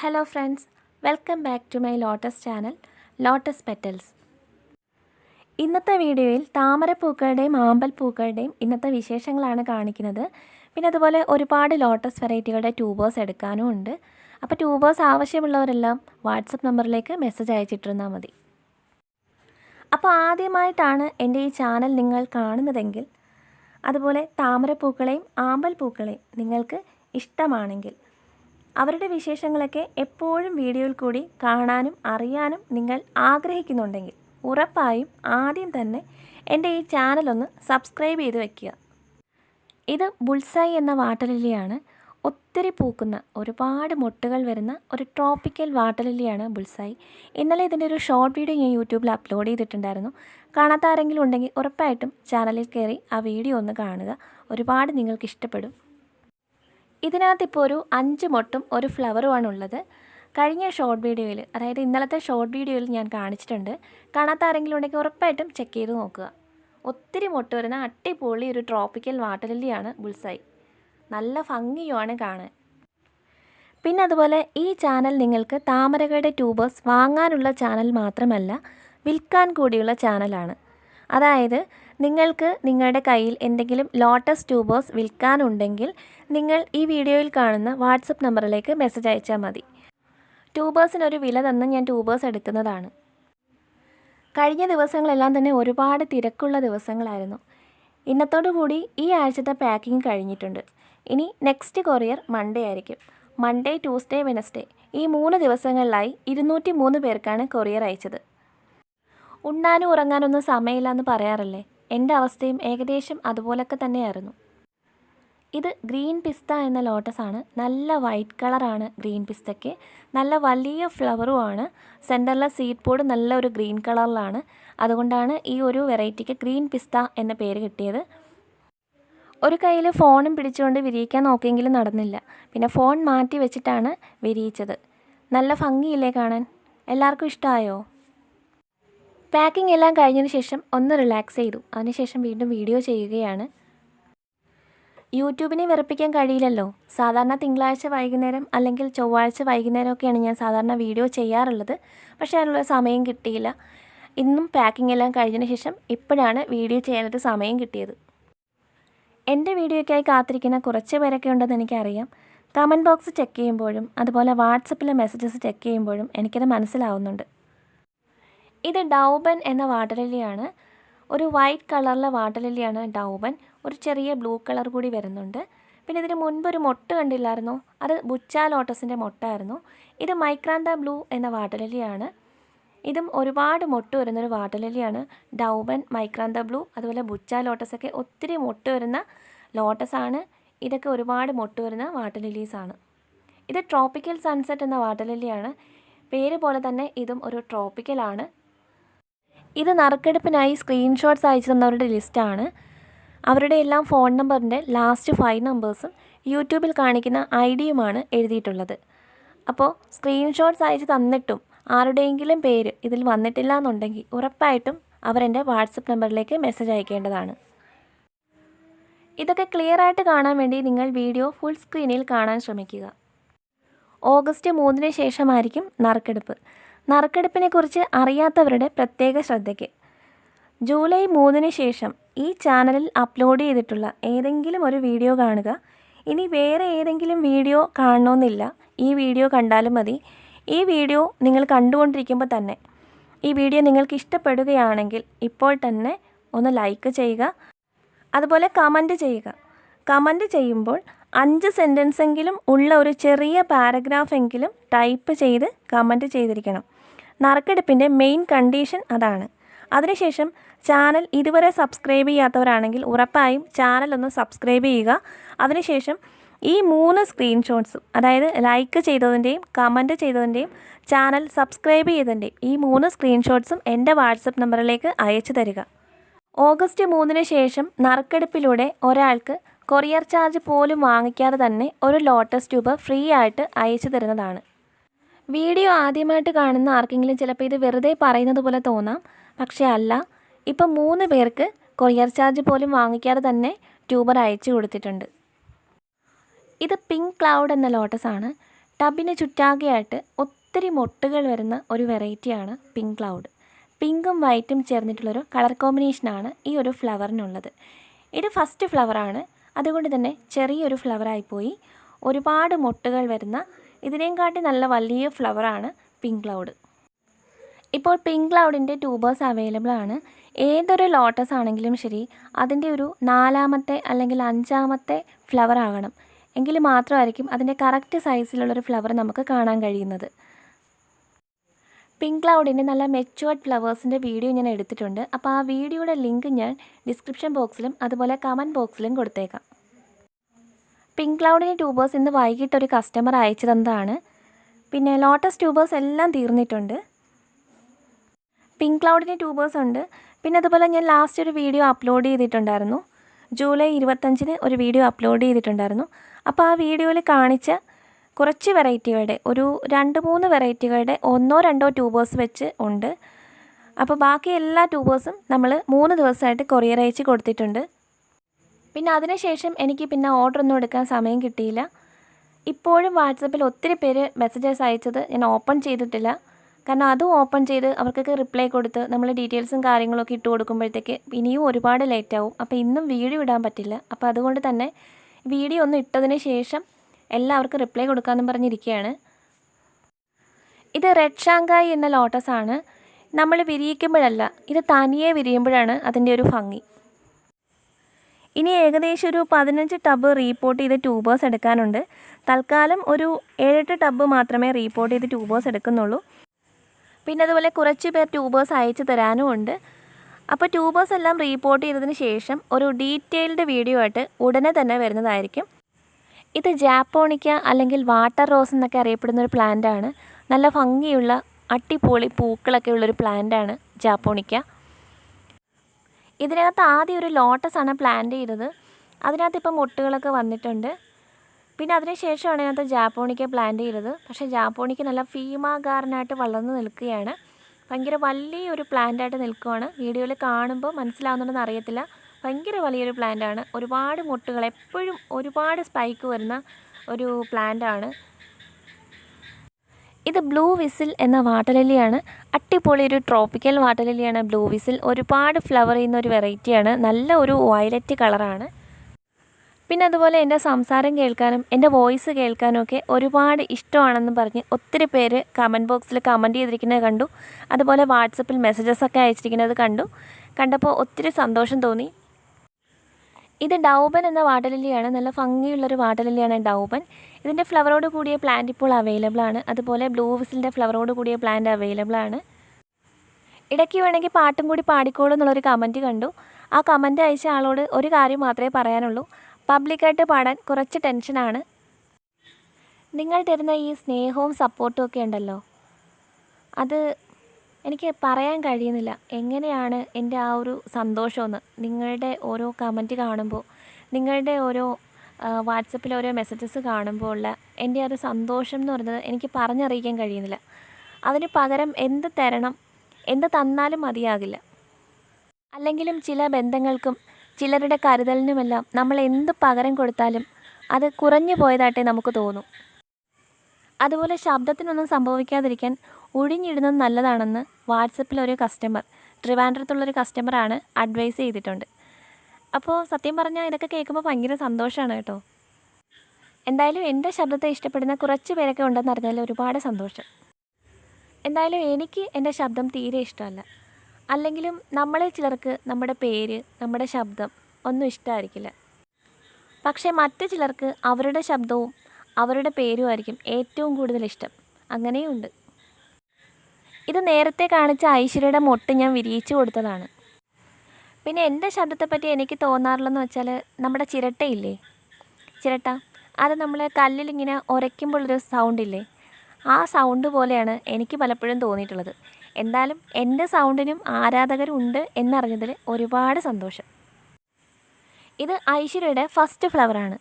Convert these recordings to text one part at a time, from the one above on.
Hello friends welcome back to my lotus channel lotus petals ഇന്നത്തെ വീഡിയോയിൽ താമരപ്പൂക്കളുടെയും ആമ്പൽപ്പൂക്കളുടെയും ഇന്നത്തെ വിശേഷങ്ങളാണ് കാണിക്കുന്നത്. പിന്നെ അതുപോലെ ഒരുപാട് ലോട്ടസ് വെറൈറ്റികളുടെ ട്യൂബേഴ്സ് എടുക്കാനും ഉണ്ട്. അപ്പോൾ ട്യൂബേഴ്സ് ആവശ്യമുള്ളവരെല്ലാം വാട്സപ്പ് നമ്പറിലേക്ക് മെസ്സേജ് അയച്ചിട്ടിരുന്നാൽ മതി. അപ്പോൾ ആദ്യമായിട്ടാണ് എന്റെ ഈ ചാനൽ നിങ്ങൾ കാണുന്നതെങ്കിൽ അതുപോലെ താമരപ്പൂക്കളെയും ആമ്പൽപ്പൂക്കളെയും നിങ്ങൾക്ക് ഇഷ്ടമാണെങ്കിൽ അവരുടെ വിശേഷങ്ങളൊക്കെ എപ്പോഴും വീഡിയോയിൽ കൂടി കാണാനും അറിയാനും നിങ്ങൾ ആഗ്രഹിക്കുന്നുണ്ടെങ്കിൽ ഉറപ്പായും ആദ്യം തന്നെ എന്റെ ഈ ചാനലൊന്ന് സബ്സ്ക്രൈബ് ചെയ്ത് വയ്ക്കുക ഇത് ബുൾസായി എന്ന വാട്ടലിലിയാണ് ഒത്തിരി പൂക്കുന്ന ഒരുപാട് മുട്ടുകൾ വരുന്ന ഒരു ട്രോപ്പിക്കൽ വാട്ടലിലിയാണ് ബുൾസായി. ഇന്നലെ ഇതിന്റെ ഒരു ഷോർട്ട് വീഡിയോ ഞാൻ യൂട്യൂബിൽ അപ്ലോഡ് ചെയ്തിട്ടുണ്ടായിരുന്നു. കാണാത്ത ആരെങ്കിലും ഉണ്ടെങ്കിൽ ഉറപ്പായിട്ടും ചാനലിൽ കയറി ആ വീഡിയോ ഒന്ന് കാണുക. ഒരുപാട് നിങ്ങൾക്ക് ഇഷ്ടപ്പെടും. ഇതിനകത്ത് ഇപ്പോൾ ഒരു അഞ്ച് മൊട്ടും ഒരു ഫ്ലവറുമാണ് ഉള്ളത് കഴിഞ്ഞ ഷോർട്ട് വീഡിയോയിൽ അതായത് ഇന്നലത്തെ ഷോർട്ട് വീഡിയോയിൽ ഞാൻ കാണിച്ചിട്ടുണ്ട്. കാണാത്ത ആരെങ്കിലും ഉണ്ടെങ്കിൽ ഉറപ്പായിട്ടും ചെക്ക് ചെയ്ത് നോക്കുക. ഒത്തിരി മൊട്ട് വരുന്ന അട്ടിപ്പൊളി ഒരു ട്രോപ്പിക്കൽ വാട്ടലിലിയാണ് ബുൾസായി. നല്ല ഭംഗിയുമാണ് കാണാൻ. പിന്നെ അതുപോലെ ഈ ചാനൽ നിങ്ങൾക്ക് താമരകളുടെ ട്യൂബേഴ്സ് വാങ്ങാനുള്ള ചാനൽ മാത്രമല്ല വിൽക്കാൻ കൂടിയുള്ള ചാനലാണ്. അതായത് നിങ്ങൾക്ക് നിങ്ങളുടെ കയ്യിൽ എന്തെങ്കിലും ലോട്ടസ് ട്യൂബേഴ്സ് വിൽക്കാനുണ്ടെങ്കിൽ നിങ്ങൾ ഈ വീഡിയോയിൽ കാണുന്ന വാട്സപ്പ് നമ്പറിലേക്ക് മെസ്സേജ് അയച്ചാൽ മതി. ട്യൂബേഴ്സിനൊരു വില തന്ന് ഞാൻ ട്യൂബേഴ്സ് എടുക്കുന്നതാണ്. കഴിഞ്ഞ ദിവസങ്ങളെല്ലാം തന്നെ ഒരുപാട് തിരക്കുള്ള ദിവസങ്ങളായിരുന്നു. ഇന്നത്തോടു കൂടി ഈ ആഴ്ചത്തെ പാക്കിംഗ് കഴിഞ്ഞിട്ടുണ്ട്. ഇനി നെക്സ്റ്റ് കൊറിയർ മൺഡേ ആയിരിക്കും. മൺഡേ ട്യൂസ്ഡേ വെനസ്ഡേ ഈ മൂന്ന് ദിവസങ്ങളിലായി ഇരുന്നൂറ്റി മൂന്ന് പേർക്കാണ് കൊറിയർ അയച്ചത്. ഉണ്ണാനും ഉറങ്ങാനൊന്നും സമയമില്ല എന്ന് പറയാറില്ലേ? എന്റെ അവസ്ഥയും ഏകദേശം അതുപോലൊക്കെ തന്നെയായിരുന്നു. ഇത് ഗ്രീൻ പിസ്ത എന്ന ലോട്ടസാണ്. നല്ല വൈറ്റ് കളറാണ് ഗ്രീൻ പിസ്തയ്ക്ക്. നല്ല വലിയ ഫ്ലവറുമാണ്. സെന്ററിലെ സീഡ് പോഡ് നല്ല ഒരു ഗ്രീൻ കളറിലാണ്. അതുകൊണ്ടാണ് ഈ ഒരു വെറൈറ്റിക്ക് ഗ്രീൻ പിസ്ത എന്ന പേര് കിട്ടിയത്. ഒരു കയ്യിൽ ഫോണും പിടിച്ചുകൊണ്ട് വിരിയിക്കാൻ നോക്കിയെങ്കിലും നടന്നില്ല. പിന്നെ ഫോൺ മാറ്റി വെച്ചിട്ടാണ് വിരിയിച്ചത്. നല്ല ഭംഗിയില്ലേ കാണാൻ? എല്ലാവർക്കും ഇഷ്ടമായോ? പാക്കിംഗ് എല്ലാം കഴിഞ്ഞതിന് ശേഷം ഒന്ന് റിലാക്സ് ചെയ്തു. അതിനുശേഷം വീണ്ടും വീഡിയോ ചെയ്യുകയാണ്. യൂട്യൂബിനെ വിറപ്പിക്കാൻ കഴിയില്ലല്ലോ. സാധാരണ തിങ്കളാഴ്ച വൈകുന്നേരം അല്ലെങ്കിൽ ചൊവ്വാഴ്ച വൈകുന്നേരമൊക്കെയാണ് ഞാൻ സാധാരണ വീഡിയോ ചെയ്യാറുള്ളത്. പക്ഷേ അതിനുള്ള സമയം കിട്ടിയില്ല. ഇന്നും പാക്കിംഗ് എല്ലാം കഴിഞ്ഞതിന് ശേഷം ഇപ്പോഴാണ് വീഡിയോ ചെയ്യാനൊരു സമയം കിട്ടിയത്. എന്റെ വീഡിയോയ്ക്കായി കാത്തിരിക്കുന്ന കുറച്ച് പേരൊക്കെ ഉണ്ടെന്ന് എനിക്കറിയാം. കമന്റ് ബോക്സ് ചെക്ക് ചെയ്യുമ്പോഴും അതുപോലെ വാട്സപ്പിലെ മെസ്സേജസ് ചെക്ക് ചെയ്യുമ്പോഴും എനിക്കത് മനസ്സിലാവുന്നുണ്ട്. ഇത് ഡൗബൻ എന്ന വാട്ടലിലിയാണ് ഒരു വൈറ്റ് കളറിലെ വാട്ടലിലിയാണ് ഡൗബൻ. ഒരു ചെറിയ ബ്ലൂ കളർ കൂടി വരുന്നുണ്ട്. പിന്നെ ഇതിന് മുൻപ് ഒരു മൊട്ട് കണ്ടില്ലായിരുന്നോ? അത് ബുച്ച ലോട്ടസിന്റെ മൊട്ടായിരുന്നു. ഇത് മൈക്രാന്ത ബ്ലൂ എന്ന വാട്ടലിലിയാണ്. ഇതും ഒരുപാട് മൊട്ട് വരുന്നൊരു വാട്ടലിലിയാണ്. ഡൗബൻ മൈക്രാന്ത ബ്ലൂ അതുപോലെ ബുച്ച ലോട്ടസൊക്കെ ഒത്തിരി മൊട്ട് വരുന്ന ലോട്ടസാണ്. ഇതൊക്കെ ഒരുപാട് മൊട്ട് വരുന്ന വാട്ടർ ലില്ലീസാണ് ഇത് ട്രോപ്പിക്കൽ സൺസെറ്റ് എന്ന വാട്ടർ ലില്ലിയാണ് പേര് പോലെ തന്നെ ഇതും ഒരു ട്രോപ്പിക്കലാണ്. ഇത് നറുക്കെടുപ്പിനായി സ്ക്രീൻഷോട്ട്സ് അയച്ചു തന്നവരുടെ ലിസ്റ്റാണ് അവരുടെ എല്ലാം ഫോൺ നമ്പറിന്റെ ലാസ്റ്റ് ഫൈവ് നമ്പേഴ്സും യൂട്യൂബിൽ കാണിക്കുന്ന ഐ ഡിയുമാണ് എഴുതിയിട്ടുള്ളത്. അപ്പോൾ സ്ക്രീൻഷോട്ട്സ് അയച്ച് തന്നിട്ടും ആരുടെയെങ്കിലും പേര് ഇതിൽ വന്നിട്ടില്ല എന്നുണ്ടെങ്കിൽ ഉറപ്പായിട്ടും അവരെന്റെ വാട്സപ്പ് നമ്പറിലേക്ക് മെസ്സേജ് അയക്കേണ്ടതാണ്. ഇതൊക്കെ ക്ലിയർ ആയിട്ട് കാണാൻ വേണ്ടി നിങ്ങൾ വീഡിയോ ഫുൾ സ്ക്രീനിൽ കാണാൻ ശ്രമിക്കുക. ഓഗസ്റ്റ് മൂന്നിന് ശേഷമായിരിക്കും നറുക്കെടുപ്പ്. നറുക്കെടുപ്പിനെക്കുറിച്ച് അറിയാത്തവരുടെ പ്രത്യേക ശ്രദ്ധയ്ക്ക്. ജൂലൈ മൂന്നിന് ശേഷം ഈ ചാനലിൽ അപ്ലോഡ് ചെയ്തിട്ടുള്ള ഏതെങ്കിലും ഒരു വീഡിയോ കാണുക. ഇനി വേറെ ഏതെങ്കിലും വീഡിയോ കാണണമെന്നില്ല ഈ വീഡിയോ കണ്ടാലും മതി. ഈ വീഡിയോ നിങ്ങൾ കണ്ടുകൊണ്ടിരിക്കുമ്പോൾ തന്നെ ഈ വീഡിയോ നിങ്ങൾക്ക് ഇഷ്ടപ്പെടുകയാണെങ്കിൽ ഇപ്പോൾ തന്നെ ഒന്ന് ലൈക്ക് ചെയ്യുക. അതുപോലെ കമന്റ് ചെയ്യുക. കമന്റ് ചെയ്യുമ്പോൾ അഞ്ച് സെന്റൻസ് എങ്കിലും ഉള്ള ഒരു ചെറിയ പാരഗ്രാഫ് എങ്കിലും ടൈപ്പ് ചെയ്ത് കമന്റ് ചെയ്തിരിക്കണം. നറുക്കെടുപ്പിന്റെ മെയിൻ കണ്ടീഷൻ അതാണ്. അതിനുശേഷം ചാനൽ ഇതുവരെ സബ്സ്ക്രൈബ് ചെയ്യാത്തവരാണെങ്കിൽ ഉറപ്പായും ചാനൽ ഒന്ന് സബ്സ്ക്രൈബ് ചെയ്യുക. അതിനുശേഷം ഈ മൂന്ന് സ്ക്രീൻഷോട്ട്സും അതായത് ലൈക്ക് ചെയ്തതിന്റെയും കമന്റ് ചെയ്തതിന്റെയും ചാനൽ സബ്സ്ക്രൈബ് ചെയ്തതിന്റെയും ഈ മൂന്ന് സ്ക്രീൻഷോട്ട്സും എന്റെ വാട്സപ്പ് നമ്പറിലേക്ക് അയച്ചു തരിക. ഓഗസ്റ്റ് മൂന്നിന് ശേഷം നറുക്കെടുപ്പിലൂടെ ഒരാൾക്ക് കൊറിയർ ചാർജ് പോലും വാങ്ങിക്കാതെ തന്നെ ഒരു ലോട്ടസ് ട്യൂബ് ഫ്രീ ആയിട്ട് അയച്ചു തരുന്നതാണ്. വീഡിയോ ആദ്യമായിട്ട് കാണുന്ന ആർക്കെങ്കിലും ചിലപ്പോൾ ഇത് വെറുതെ പറയുന്നത് പോലെ തോന്നാം. പക്ഷേ അല്ല ഇപ്പം മൂന്ന് പേർക്ക് കൊറിയർ ചാർജ് പോലും വാങ്ങിക്കാതെ തന്നെ ട്യൂബർ അയച്ചു കൊടുത്തിട്ടുണ്ട്. ഇത് പിങ്ക് ക്ലൗഡ് എന്ന ലോട്ടസ് ആണ്. ടബിന് ചുറ്റാകെയായിട്ട് ഒത്തിരി മൊട്ടുകൾ വരുന്ന ഒരു വെറൈറ്റിയാണ് പിങ്ക് ക്ലൗഡ്. പിങ്കും വൈറ്റും ചേർന്നിട്ടുള്ളൊരു കളർ കോമ്പിനേഷനാണ് ഈ ഒരു ഫ്ലവറിനുള്ളത്. ഇത് ഫസ്റ്റ് ഫ്ലവറാണ്. അതുകൊണ്ട് തന്നെ ചെറിയൊരു ഫ്ലവറായിപ്പോയി ഒരുപാട് മൊട്ടുകൾ വരുന്ന ഇതിനേയും കാട്ടി നല്ല വലിയ ഫ്ലവറാണ് പിങ്ക് ക്ലൗഡ് ഇപ്പോൾ പിങ്ക് ക്ലൗഡിന്റെ ട്യൂബേഴ്സ് അവൈലബിൾ ആണ്. ഏതൊരു ലോട്ടസ് ആണെങ്കിലും ശരി അതിന്റെ ഒരു നാലാമത്തെ അല്ലെങ്കിൽ അഞ്ചാമത്തെ ഫ്ലവർ ആകണം. എങ്കിൽ മാത്രമായിരിക്കും അതിന്റെ കറക്റ്റ് സൈസിലുള്ളൊരു ഫ്ലവർ നമുക്ക് കാണാൻ കഴിയുന്നത്. പിങ്ക് ക്ലൗഡിന്റെ നല്ല മെച്ചുവേർഡ് ഫ്ലവേഴ്സിന്റെ വീഡിയോ ഞാൻ എടുത്തിട്ടുണ്ട്. അപ്പോൾ ആ വീഡിയോയുടെ ലിങ്ക് ഞാൻ ഡിസ്ക്രിപ്ഷൻ ബോക്സിലും അതുപോലെ കമന്റ് ബോക്സിലും കൊടുത്തേക്കാം. പിങ്ക് ക്ലൗഡിന്റെ ട്യൂബേഴ്സ് ഇന്ന് വൈകിട്ട് ഒരു കസ്റ്റമർ അയച്ചു തന്നതാണ് പിന്നെ ലോട്ടസ് ട്യൂബേഴ്സ് എല്ലാം തീർന്നിട്ടുണ്ട്. പിങ്ക് ക്ലൗഡിന്റെ ട്യൂബേഴ്സ് ഉണ്ട്. പിന്നെ അതുപോലെ ഞാൻ ലാസ്റ്റ് ഒരു വീഡിയോ അപ്ലോഡ് ചെയ്തിട്ടുണ്ടായിരുന്നു. ജൂലൈ ഇരുപത്തഞ്ചിന് ഒരു വീഡിയോ അപ്ലോഡ് ചെയ്തിട്ടുണ്ടായിരുന്നു. അപ്പോൾ ആ വീഡിയോയിൽ കാണിച്ച കുറച്ച് വെറൈറ്റികളുടെ ഒരു രണ്ട് മൂന്ന് വെറൈറ്റികളുടെ ഒന്നോ രണ്ടോ ട്യൂബേഴ്സ് വെച്ച് ഉണ്ട്. അപ്പോൾ ബാക്കി എല്ലാ ട്യൂബേഴ്സും നമ്മൾ മൂന്ന് ദിവസമായിട്ട് കൊറിയർ അയച്ച് കൊടുത്തിട്ടുണ്ട്. പിന്നെ അതിനുശേഷം എനിക്ക് പിന്നെ ഓർഡർ ഒന്നും എടുക്കാൻ സമയം കിട്ടിയില്ല. ഇപ്പോഴും വാട്സപ്പിൽ ഒത്തിരി പേര് മെസ്സേജസ് അയച്ചത് ഞാൻ ഓപ്പൺ ചെയ്തിട്ടില്ല. കാരണം അതും ഓപ്പൺ ചെയ്ത് അവർക്കൊക്കെ റിപ്ലൈ കൊടുത്ത് നമ്മൾ ഡീറ്റെയിൽസും കാര്യങ്ങളൊക്കെ ഇട്ട് കൊടുക്കുമ്പോഴത്തേക്ക് ഇനിയും ഒരുപാട് ലേറ്റ് ആവും. അപ്പോൾ ഇന്നും വീഡിയോ ഇടാൻ പറ്റില്ല. അപ്പോൾ അതുകൊണ്ട് തന്നെ വീഡിയോ ഒന്ന് ഇട്ടതിന് ശേഷം എല്ലാവർക്കും റിപ്ലൈ കൊടുക്കാമെന്നും പറഞ്ഞിരിക്കുകയാണ് ഇത് റെഡ് ഷാങ്കായ് എന്ന ലോട്ടസാണ് നമ്മൾ വിരിയിക്കുമ്പോഴല്ല ഇത് തനിയെ വിരിയുമ്പോഴാണ് അതിന്റെ ഒരു ഭംഗി. ഇനി ഏകദേശം ഒരു പതിനഞ്ച് ടബ് റീപോർട്ട് ചെയ്ത് ട്യൂബേഴ്സ് എടുക്കാനുണ്ട്. തൽക്കാലം ഒരു ഏഴെട്ട് ടബ് മാത്രമേ റീപോർട്ട് ചെയ്ത് ട്യൂബേഴ്സ് എടുക്കുന്നുള്ളൂ. പിന്നെ അതുപോലെ കുറച്ച് പേർ ട്യൂബേഴ്സ് അയച്ചു തരാനും ഉണ്ട്. അപ്പോൾ ട്യൂബേഴ്സ് എല്ലാം റീപോർട്ട് ചെയ്തതിന് ശേഷം ഒരു ഡീറ്റെയിൽഡ് വീഡിയോ ആയിട്ട് ഉടനെ തന്നെ വരുന്നതായിരിക്കും. ഇത് ജാപ്പോണിക്ക അല്ലെങ്കിൽ വാട്ടർ റോസ് എന്നൊക്കെ അറിയപ്പെടുന്ന ഒരു പ്ലാന്റാണ് നല്ല ഭംഗിയുള്ള അട്ടിപ്പൊളി പൂക്കളൊക്കെ ഉള്ളൊരു പ്ലാന്റാണ് ജാപ്പോണിക്ക. ഇതിനകത്ത് ആദ്യം ഒരു ലോട്ടസ് ആണ് പ്ലാന്റ് ചെയ്തത്. അതിനകത്ത് ഇപ്പം മുട്ടുകളൊക്കെ വന്നിട്ടുണ്ട്. പിന്നെ അതിനുശേഷമാണ് ഇതിനകത്ത് ജാപ്പോണിക്ക പ്ലാന്റ് ചെയ്തത്. പക്ഷേ ജാപ്പോണിക്ക നല്ല ഫീമാകാരനായിട്ട് വളർന്നു നിൽക്കുകയാണ്. ഭയങ്കര വലിയൊരു പ്ലാന്റായിട്ട് നിൽക്കുവാണ്. വീഡിയോയിൽ കാണുമ്പോൾ മനസ്സിലാവുന്നുണ്ടെന്ന് അറിയത്തില്ല. ഭയങ്കര വലിയൊരു പ്ലാന്റാണ് ഒരുപാട് മുട്ടുകൾ എപ്പോഴും ഒരുപാട് സ്പൈക്ക് വരുന്ന ഒരു പ്ലാന്റാണ് ഇത് ബ്ലൂ വിസിൽ എന്ന വാട്ടലിലിയാണ് അടിപൊളി ഒരു ട്രോപ്പിക്കൽ വാട്ടലിലിയാണ് ബ്ലൂ വിസിൽ ഒരുപാട് ഫ്ലവർ ചെയ്യുന്ന ഒരു വെറൈറ്റിയാണ് നല്ല ഒരു വയലറ്റ് കളറാണ് പിന്നെ അതുപോലെ എന്റെ സംസാരം കേൾക്കാനും എന്റെ വോയിസ് കേൾക്കാനും ഒക്കെ ഒരുപാട് ഇഷ്ടമാണെന്ന് പറഞ്ഞ് ഒത്തിരി പേര് കമന്റ് ബോക്സിൽ കമന്റ് ചെയ്തിരിക്കുന്നത് കണ്ടു. അതുപോലെ വാട്സപ്പിൽ മെസ്സേജസ് ഒക്കെ അയച്ചിരിക്കുന്നത് കണ്ടു. കണ്ടപ്പോൾ ഒത്തിരി സന്തോഷം തോന്നി. ഇത് ഡൗബൻ എന്ന വാട്ടലിലിയാണ് നല്ല ഭംഗിയുള്ളൊരു വാട്ടലിലിയാണ് ഡൗബൻ. ഇതിന്റെ ഫ്ലവറോട് കൂടിയ പ്ലാന്റ് ഇപ്പോൾ അവൈലബിൾ ആണ്. അതുപോലെ ബ്ലൂ വിസിലിന്റെ ഫ്ലവറോട് കൂടിയ പ്ലാന്റ് അവൈലബിൾ ആണ്. ഇടയ്ക്ക് വേണമെങ്കിൽ പാട്ടും കൂടി പാടിക്കോളൂ എന്നുള്ളൊരു കമന്റ് കണ്ടു. ആ കമന്റ് അയച്ച ആളോട് ഒരു കാര്യം മാത്രമേ പറയാനുള്ളൂ. പബ്ലിക്കായിട്ട് പാടാൻ കുറച്ച് ടെൻഷനാണ് നിങ്ങൾ തരുന്ന ഈ സ്നേഹവും സപ്പോർട്ടും ഒക്കെ ഉണ്ടല്ലോ. അത് എനിക്ക് പറയാൻ കഴിയുന്നില്ല. എങ്ങനെയാണ് എന്റെ ആ ഒരു സന്തോഷമെന്ന്? നിങ്ങളുടെ ഓരോ കമന്റ് കാണുമ്പോൾ നിങ്ങളുടെ ഓരോ വാട്സപ്പിൽ ഓരോ മെസ്സേജസ് കാണുമ്പോൾ ഉള്ള എന്റെ ആ ഒരു സന്തോഷം എന്ന് പറയുന്നത് എനിക്ക് പറഞ്ഞറിയിക്കാൻ കഴിയുന്നില്ല. അതിന് പകരം എന്ത് തരണം എന്ത് തന്നാലും മതിയാകില്ല. അല്ലെങ്കിലും ചില ബന്ധങ്ങൾക്കും ചിലരുടെ കരുതലിനുമെല്ലാം നമ്മൾ എന്ത് പകരം കൊടുത്താലും അത് കുറഞ്ഞു പോയതായിട്ടേ നമുക്ക് തോന്നും. അതുപോലെ ശബ്ദത്തിനൊന്നും സംഭവിക്കാതിരിക്കാൻ ഒഴിഞ്ഞിടുന്നത് നല്ലതാണെന്ന് വാട്സപ്പിൽ ഒരു കസ്റ്റമർ ട്രിവാൻഡ്രത്തുള്ളൊരു കസ്റ്റമറാണ് അഡ്വൈസ് ചെയ്തിട്ടുണ്ട്. അപ്പോൾ സത്യം പറഞ്ഞാൽ ഇതൊക്കെ കേൾക്കുമ്പോൾ ഭയങ്കര സന്തോഷമാണ് കേട്ടോ. എന്തായാലും എന്റെ ശബ്ദത്തെ ഇഷ്ടപ്പെടുന്ന കുറച്ച് പേരൊക്കെ ഉണ്ടെന്ന് അറിഞ്ഞാൽ ഒരുപാട് സന്തോഷം. എന്തായാലും എനിക്ക് എന്റെ ശബ്ദം തീരെ ഇഷ്ടമല്ല. അല്ലെങ്കിലും നമ്മളെ ചിലർക്ക് നമ്മുടെ പേര് നമ്മുടെ ശബ്ദം ഒന്നും ഇഷ്ടമായിരിക്കില്ല പക്ഷേ മറ്റു ചിലർക്ക് അവരുടെ ശബ്ദവും അവരുടെ പേരും ആയിരിക്കും ഏറ്റവും കൂടുതൽ ഇഷ്ടം. അങ്ങനെയുണ്ട്. ഇത് നേരത്തെ കാണിച്ച ഐശ്വര്യയുടെ മൊട്ട് ഞാൻ വിരിയിച്ചു കൊടുത്തതാണ്. പിന്നെ എന്റെ ശബ്ദത്തെപ്പറ്റി എനിക്ക് തോന്നാറുള്ളതെന്ന് വെച്ചാൽ നമ്മുടെ ചിരട്ടയില്ലേ? ചിരട്ട. അത് നമ്മൾ കല്ലിലിങ്ങനെ ഉരയ്ക്കുമ്പോഴൊരു സൗണ്ടില്ലേ ആ സൗണ്ട് പോലെയാണ് എനിക്ക് പലപ്പോഴും തോന്നിയിട്ടുള്ളത്. എന്തായാലും എന്റെ സൗണ്ടിനും ആരാധകരുണ്ട് എന്നറിഞ്ഞതിൽ ഒരുപാട് സന്തോഷം. ഇത് ഐശ്വര്യയുടെ ഫസ്റ്റ് ഫ്ലവറാണ്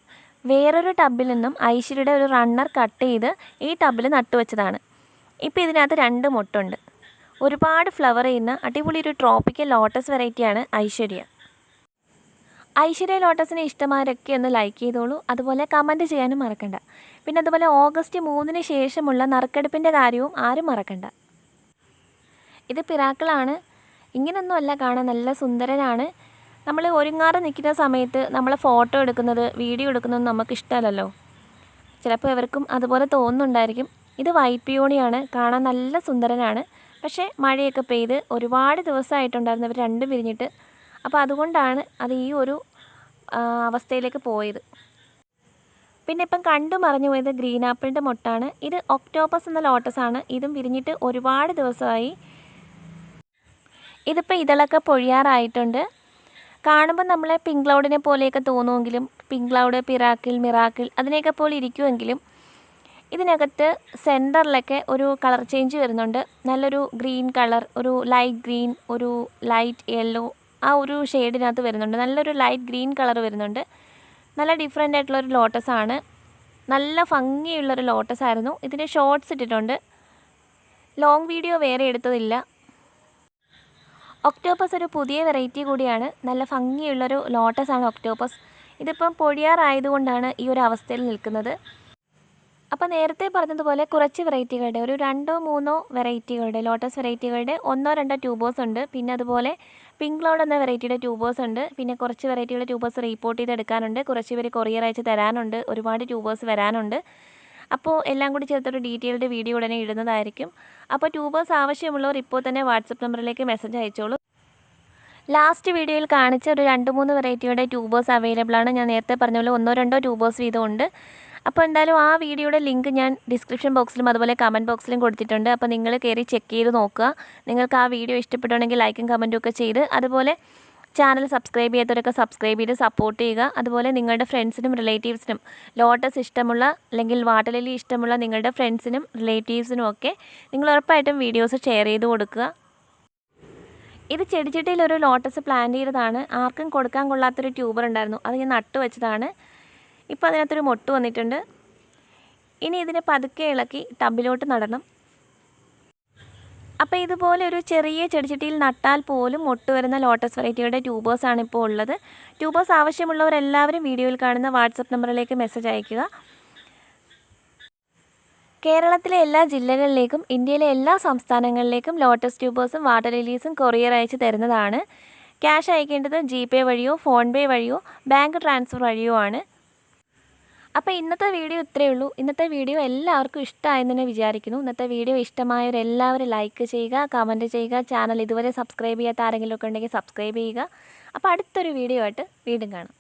വേറൊരു ടബിൽ നിന്നും ഐശ്വര്യയുടെ ഒരു റണ്ണർ കട്ട് ചെയ്ത് ഈ ടബിൽ നട്ടുവെച്ചതാണ്. ഇപ്പോൾ ഇതിനകത്ത് രണ്ട് മുട്ടുണ്ട്. ഒരുപാട് ഫ്ലവർ ചെയ്യുന്ന അടിപൊളി ഒരു ട്രോപ്പിക്കൽ ലോട്ടസ് വെറൈറ്റിയാണ് ഐശ്വര്യ. ഐശ്വര്യ ലോട്ടസിനെ ഇഷ്ടമാരൊക്കെ ഒന്ന് ലൈക്ക് ചെയ്തോളൂ. അതുപോലെ കമന്റ് ചെയ്യാനും മറക്കണ്ട. പിന്നെ അതുപോലെ ഓഗസ്റ്റ് മൂന്നിന് ശേഷമുള്ള നറുക്കെടുപ്പിന്റെ കാര്യവും ആരും മറക്കണ്ട. ഇത് പിറാക്കളാണ്. ഇങ്ങനൊന്നുമല്ല കാണാൻ. നല്ല സുന്ദരനാണ് നമ്മൾ ഒരുങ്ങാറ് നിൽക്കുന്ന സമയത്ത് നമ്മൾ ഫോട്ടോ എടുക്കുന്നത് വീഡിയോ എടുക്കുന്നത് നമുക്ക് ഇഷ്ടമല്ലല്ലോ. ചിലപ്പോൾ ഇവർക്കും അതുപോലെ തോന്നുന്നുണ്ടായിരിക്കും. ഇത് വൈറ്റ് പിയോണിയാണ് കാണാൻ നല്ല സുന്ദരനാണ്. പക്ഷേ മഴയൊക്കെ പെയ്ത് ഒരുപാട് ദിവസമായിട്ടുണ്ടായിരുന്നു ഇവർ രണ്ടും പിരിഞ്ഞിട്ട് അപ്പോൾ അതുകൊണ്ടാണ് അത് ഈ ഒരു അവസ്ഥയിലേക്ക് പോയത്. പിന്നെ ഇപ്പം കണ്ടു മറഞ്ഞു പോയത് ഗ്രീൻ ആപ്പിളിന്റെ മുട്ടാണ്. ഇത് ഒക്ടോപ്പസ് എന്ന ലോട്ടസാണ്. ഇതും വിരിഞ്ഞിട്ട് ഒരുപാട് ദിവസമായി. ഇതിപ്പോൾ ഇതളൊക്കെ പൊഴിയാറായിട്ടുണ്ട്. കാണുമ്പോൾ നമ്മളെ പിങ്ക് ക്ലൗഡിനെ പോലെയൊക്കെ തോന്നുമെങ്കിലും പിങ്ക് ക്ലൗഡ് പിറാക്കിൾ മിറാക്കിൾ അതിനെയൊക്കെ പോലെ ഇരിക്കുമെങ്കിലും ഇതിനകത്ത് സെന്ററിലൊക്കെ ഒരു കളർ ചേഞ്ച് വരുന്നുണ്ട്. നല്ലൊരു ഗ്രീൻ കളർ ഒരു ലൈറ്റ് ഗ്രീൻ ഒരു ലൈറ്റ് യെല്ലോ ആ ഒരു ഷെയ്ഡിനകത്ത് വരുന്നുണ്ട്. നല്ലൊരു ലൈറ്റ് ഗ്രീൻ കളർ വരുന്നുണ്ട്. നല്ല ഡിഫറെന്റ് ആയിട്ടുള്ളൊരു ലോട്ടസാണ് നല്ല ഭംഗിയുള്ളൊരു ലോട്ടസ് ആയിരുന്നു. ഇതിന്റെ ഷോർട്സ് ഇട്ടിട്ടുണ്ട്. ലോങ് വീഡിയോ വേറെ എടുത്തതില്ല. ഒക്ടോപ്പസ് ഒരു പുതിയ വെറൈറ്റി കൂടിയാണ്. നല്ല ഭംഗിയുള്ളൊരു ലോട്ടസ് ആണ് ഒക്ടോപ്പസ് ഇതിപ്പം പൊടിയാറായതുകൊണ്ടാണ് ഈ ഒരു അവസ്ഥയിൽ നിൽക്കുന്നത്. അപ്പോൾ നേരത്തെ പറഞ്ഞതുപോലെ കുറച്ച് വെറൈറ്റികളുടെ ഒരു രണ്ടോ മൂന്നോ വെറൈറ്റികളുടെ ലോട്ടസ് വെറൈറ്റികളുടെ ഒന്നോ രണ്ടോ ട്യൂബേഴ്സ് ഉണ്ട്. പിന്നെ അതുപോലെ പിങ്ക് ക്ലൗഡ് എന്ന വെറൈറ്റിയുടെ ട്യൂബേഴ്സ് ഉണ്ട്. പിന്നെ കുറച്ച് വെറൈറ്റിയുടെ ട്യൂബേഴ്സ് റിപ്പോർട്ട് ചെയ്തെടുക്കാനുണ്ട്. കുറച്ച് പേര് കൊറിയർ അയച്ച് തരാനുണ്ട്. ഒരുപാട് ട്യൂബേഴ്സ് വരാനുണ്ട്. അപ്പോൾ എല്ലാം കൂടി ചേർത്തൊരു ഡീറ്റെയിൽഡ് വീഡിയോ ഉടനെ ഇടുന്നതായിരിക്കും. അപ്പോൾ ട്യൂബേഴ്സ് ആവശ്യമുള്ളവർ ഇപ്പോൾ തന്നെ വാട്സപ്പ് നമ്പറിലേക്ക് മെസ്സേജ് അയച്ചോളൂ. ലാസ്റ്റ് വീഡിയോയിൽ കാണിച്ച ഒരു രണ്ട് മൂന്ന് വെറൈറ്റിയുടെ ട്യൂബേഴ്സ് അവൈലബിൾ ആണ്. ഞാൻ നേരത്തെ പറഞ്ഞ പോലെ ഒന്നോ രണ്ടോ ട്യൂബേഴ്സ് വീതമുണ്ട് അപ്പോൾ എന്തായാലും ആ വീഡിയോയുടെ ലിങ്ക് ഞാൻ ഡിസ്ക്രിപ്ഷൻ ബോക്സിലും അതുപോലെ കമന്റ് ബോക്സിലും കൊടുത്തിട്ടുണ്ട്. അപ്പോൾ നിങ്ങൾ കയറി ചെക്ക് ചെയ്ത് നോക്കുക. നിങ്ങൾക്ക് ആ വീഡിയോ ഇഷ്ടപ്പെട്ടുണ്ടെങ്കിൽ ലൈക്കും കമന്റും ഒക്കെ ചെയ്ത് അതുപോലെ ചാനൽ സബ്സ്ക്രൈബ് ചെയ്യാത്തവരൊക്കെ സബ്സ്ക്രൈബ് ചെയ്ത് സപ്പോർട്ട് ചെയ്യുക. അതുപോലെ നിങ്ങളുടെ ഫ്രണ്ട്സിനും റിലേറ്റീവ്സിനും ലോട്ടസ് ഇഷ്ടമുള്ള അല്ലെങ്കിൽ വാട്ടലിലി ഇഷ്ടമുള്ള നിങ്ങളുടെ ഫ്രണ്ട്സിനും റിലേറ്റീവ്സിനും ഒക്കെ നിങ്ങൾ ഉറപ്പായിട്ടും വീഡിയോസ് ഷെയർ ചെയ്ത് കൊടുക്കുക. ഇത് ചെടിച്ചട്ടിയിൽ ഒരു ലോട്ടസ് പ്ലാന്റ് ചെയ്തതാണ്. ആർക്കും കൊടുക്കാൻ കൊള്ളാത്തൊരു ട്യൂബർ ഉണ്ടായിരുന്നു. അത് ഞാൻ നട്ടു വെച്ചതാണ് ഇപ്പോൾ അതിനകത്തൊരു മൊട്ട് വന്നിട്ടുണ്ട്. ഇനി ഇതിനെ പതുക്കെ ഇളക്കി ടബിലോട്ട് നടണം. അപ്പോൾ ഇതുപോലെ ഒരു ചെറിയ ചെടിച്ചട്ടിയിൽ നട്ടാൽ പോലും മൊട്ട് വരുന്ന ലോട്ടസ് വെറൈറ്റിയുടെ ട്യൂബേഴ്സാണ് ഇപ്പോൾ ഉള്ളത്. ട്യൂബേഴ്സ് ആവശ്യമുള്ളവരെല്ലാവരും വീഡിയോയിൽ കാണുന്ന വാട്സപ്പ് നമ്പറിലേക്ക് മെസ്സേജ് അയയ്ക്കുക. കേരളത്തിലെ എല്ലാ ജില്ലകളിലേക്കും ഇന്ത്യയിലെ എല്ലാ സംസ്ഥാനങ്ങളിലേക്കും ലോട്ടസ് ട്യൂബേഴ്സും വാട്ടർ ലിലീസും കൊറിയർ അയച്ച് തരുന്നതാണ്. ക്യാഷ് അയക്കേണ്ടത് ജി വഴിയോ ഫോൺ വഴിയോ ബാങ്ക് ട്രാൻസ്ഫർ വഴിയോ ആണ്. അപ്പോൾ ഇന്നത്തെ വീഡിയോ ഇത്രയേ ഉള്ളൂ. ഇന്നത്തെ വീഡിയോ എല്ലാവർക്കും ഇഷ്ടമായെന്ന് തന്നെ വിചാരിക്കുന്നു. ഇന്നത്തെ വീഡിയോ ഇഷ്ടമായവരെല്ലാവരും ലൈക്ക് ചെയ്യുക കമന്റ് ചെയ്യുക ചാനൽ ഇതുവരെ സബ്സ്ക്രൈബ് ചെയ്യാത്ത ആരെങ്കിലുമൊക്കെ ഉണ്ടെങ്കിൽ സബ്സ്ക്രൈബ് ചെയ്യുക. അപ്പോൾ അടുത്തൊരു വീഡിയോ ആയിട്ട് വീണ്ടും കാണാം.